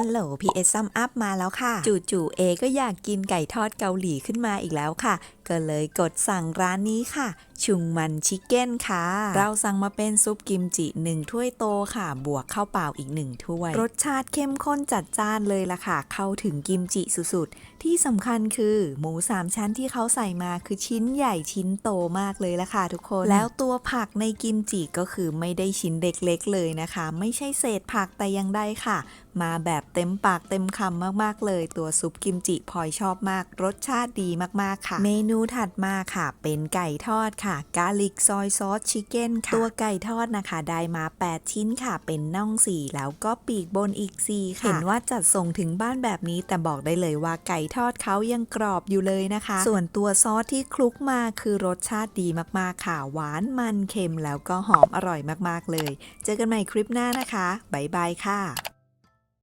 ฮัลโหลพีเอซัมอัพมาแล้วค่ะ จู่ๆเอก็อยากกินไก่ทอดเกาหลีขึ้นมาอีกแล้วค่ะก็เลยกดสั่งร้านนี้ค่ะ ชุงมันชิคเก้นค่ะ เราสั่งมาเป็นซุปกิมจิหนึ่งถ้วยโตค่ะ บวกข้าวเปล่าอีกหนึ่งถ้วย รสชาติเข้มข้นจัดจ้านเลยล่ะค่ะ เข้าถึงกิมจิสุดๆ ที่สำคัญคือหมูสามชั้นที่เขาใส่มาคือชิ้นใหญ่ชิ้นโตมากเลยละค่ะทุกคน แล้วตัวผักในกิมจิก็คือไม่ได้ชิ้นเล็กๆเลยนะคะ ไม่ใช่เศษผักแต่ยังได้ค่ะ มาแบบเต็มปากเต็มคำมากๆเลย ตัวซุปกิมจิพลอยชอบมาก รสชาติดีมากๆค่ะ เมนููถัดมาค่ะ เป็นไก่ทอดค่ะ กาลิกซอยซอสชิคเก้นค่ะ ตัวไก่ทอดนะคะ ได้มา 8 ชิ้นค่ะ เป็นน่องสี่แล้วก็ปีกบนอีก 4 ค่ะ เห็นว่าจัดส่งถึงบ้านแบบนี้ แต่บอกได้เลยว่าไก่ทอดเขายังกรอบอยู่เลยนะคะ ส่วนตัวซอสที่คลุกมาคือรสชาติดีมากๆค่ะ หวานมันเค็มแล้วก็หอมอร่อยมากๆเลย เจอกันใหม่คลิปหน้านะคะ บ๊ายบายค่ะ